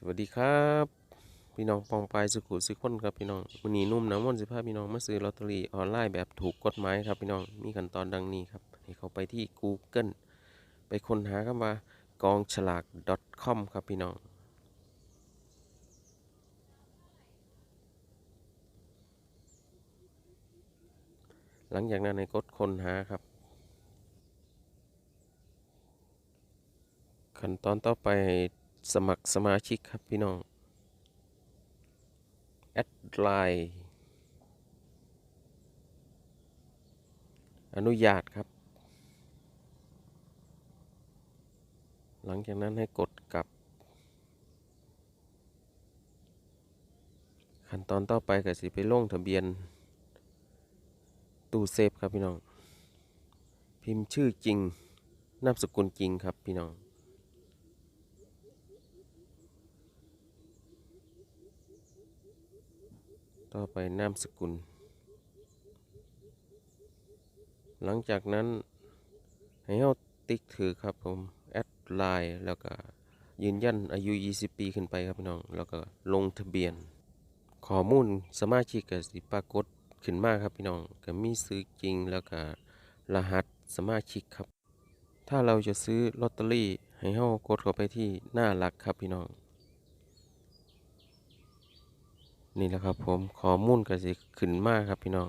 สวัสดีครับ พี่น้องปองปายสุขุสุขคนครับพี่น้องวันนี้นุ่มน้ำมนต์สิพาพี่น้องมาซื้อลอตเตอรี่ออนไลน์แบบถูกกฎหมายครับพี่น้องมีขั้นตอนดังนี้ครับให้เขาไปที่ Google ไปค้นหาคำว่ากองฉลาก .com ครับพี่น้องหลังจากนั้นให้กดค้นหาครับ ขั้นตอนต่อไป สมัครสมาชิกครับพี่น้อง แอดไลน์อนุญาตครับ หลังจากนั้นให้กดกลับ ขั้นตอนต่อไปก็สิไปลงทะเบียน ตู้เซฟครับพี่น้อง พิมพ์ชื่อจริง นามสกุลจริงครับพี่น้อง ต่อไปนามสกุล หลังจากนั้นให้เราติ๊กถือครับผมแอดไลน์แล้วก็ยืนยันอายุ 20 ปีขึ้นไปครับพี่น้อง แล้วก็ลงทะเบียน ข้อมูลสมาชิกก็สิปรากฏขึ้นมาครับพี่น้องก็มีซื้อจริงแล้วก็รหัสสมาชิกครับ ถ้าเราจะซื้อลอตเตอรี่ให้เรากดเข้าไปที่หน้าหลักครับพี่น้อง นี่แหละครับผมข้อมูลก็สิขึ้นมากครับพี่น้อง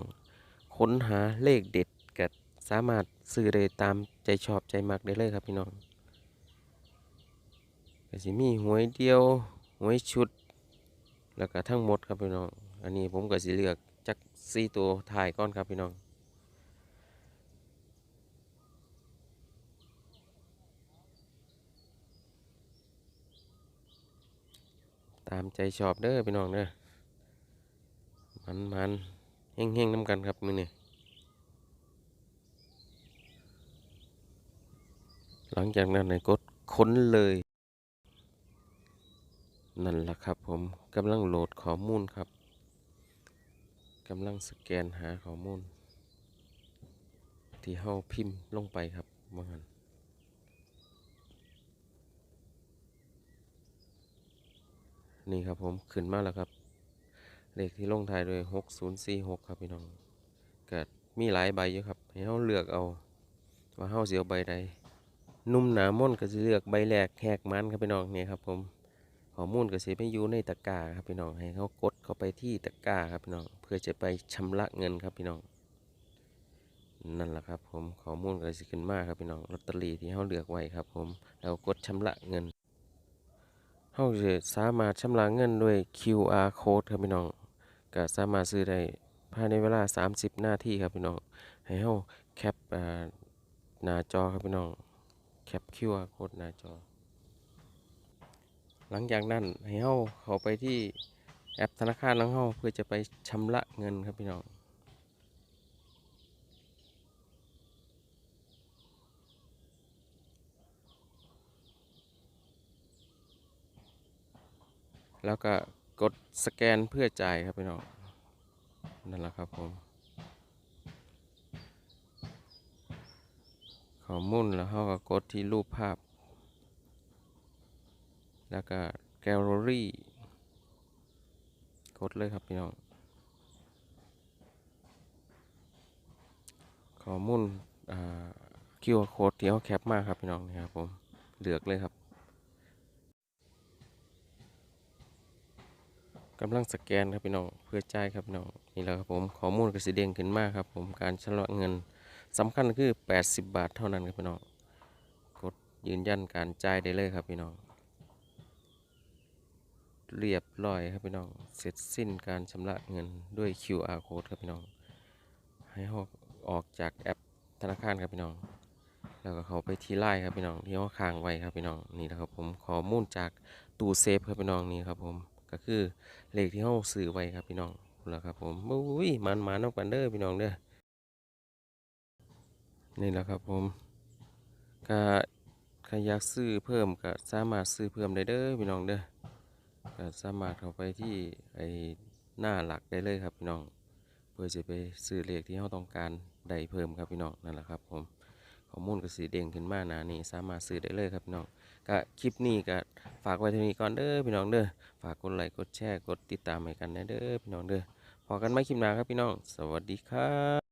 ค้นหาเลขเด็ดก็สามารถซื้อได้ตามใจชอบใจมักได้เลยครับพี่น้องก็สิมีหวยเดียวหวยชุด แล้วก็ทั้งหมดครับพี่น้อง อันนี้ผมก็สิเลือกจักสี่ตัวถ่ายก่อนครับพี่น้องตามใจชอบเด้อพี่น้องเด้อ มันมันเฮงเฮงๆน้ำกันครับมือนี่หลังจากนั้นให้กดค้นเลย นั่นแหละครับผมกำลังโหลดข้อมูลครับกำลังสแกนหาข้อมูล ที่เฮาพิมพ์ลงไปครับว่างันนี่ครับผมขึ้นมาแล้วครับ เลขที่ลงท้ายด้วย6046ครับพี่น้องก็มีหลายใบอยู่ครับให้เฮาเลือกเอา ว่าเฮาสิเอาใบใดนุ่มหนามนก็สิเลือกใบแรกแหกมันครับพี่น้องเนี่ยครับผมข้อมูลก็สิไปอยู่ในตะกร้าครับพี่น้องให้เขากดเข้าไปที่ตะกร้าครับพี่น้องเพื่อจะไปชำระเงินครับพี่น้องนั่นแหละครับผมข้อมูลก็สิขึ้นมาครับพี่น้องลอตเตอรี่ที่เฮาเลือกไว้ครับ ผมแล้วกดชำระเงินเฮาจะสามารถชำระเงินด้วย QR code ครับพี่น้อง ก็สามารถซื้อได้ภายในเวลา 30 นาทีครับพี่น้อง ให้เฮาแคปหน้าจอครับพี่น้อง แคป QR code หน้าจอ หลังจากนั้นให้เฮาเข้าไปที่แอปธนาคารของเฮาเพื่อจะไปชำระเงินครับพี่น้องแล้วก็ กดสแกนเพื่อจ่ายครับพี่น้องนั่นแหละครับผมข้อมูลแล้วเขาก็กดที่รูปภาพ แล้วก็แกลเลอรี่กดเลยครับพี่น้องข้อมูลอ่าคิวโค้ดที่เขาแคปมาครับพี่น้องนี่ครับผมเลือกเลยครับ กำลังสแกนครับพี่น้องเพื่อจ่ายครับพี่น้องนี่แหละครับผมข้อมูลกระสิเด้งขึ้นมากครับผมการชำระเงินสำคัญคือ 80 บาทเท่านั้นครับพี่น้องกดยืนยันการจ่ายได้เลยครับพี่น้อง เรียบร้อยครับพี่น้องเสร็จสิ้นการชำระเงินด้วย QR code ครับพี่น้อง ให้เราออกจากแอปธนาคารครับพี่น้อง แล้วก็เขาไปที่ไลน์ครับพี่น้องที่เขาค้างไว้ครับพี่น้องนี่แหละครับผมข้อมูลจากตู้เซฟครับพี่น้องนี่ครับผม ก็คือเลขที่เขาซื้อไว้ครับพี่น้องแล้วครับผมอุ้ยมันมันอากันเด้อพี่น้องเด้อนี่แหละครับผมก็ใครอยากซื้อเพิ่มก็สามารถซื้อเพิ่มได้เด้อพี่น้องเด้อก็สามารถเข้าไปที่ไอหน้าหลักได้เลยครับพี่น้อง เพื่อจะไปซื้อเลขที่เราต้องการได้เพิ่มครับพี่น้องนั่นแหละครับผมข้อมูลก็สีเด้งขึ้นมาหนานี่สามารถซื้อได้เลยครับพี่น้องก็คลิปนี้ก็ฝากไว้เท่นี้ก่อนเด้อพี่น้องเด้อฝากกดไลค์กดแชร์กดติดตามให้กันนะเด้อพี่น้องเด้อพอกันไม่คลิปหน้าครับพี่น้อง สวัสดีครับ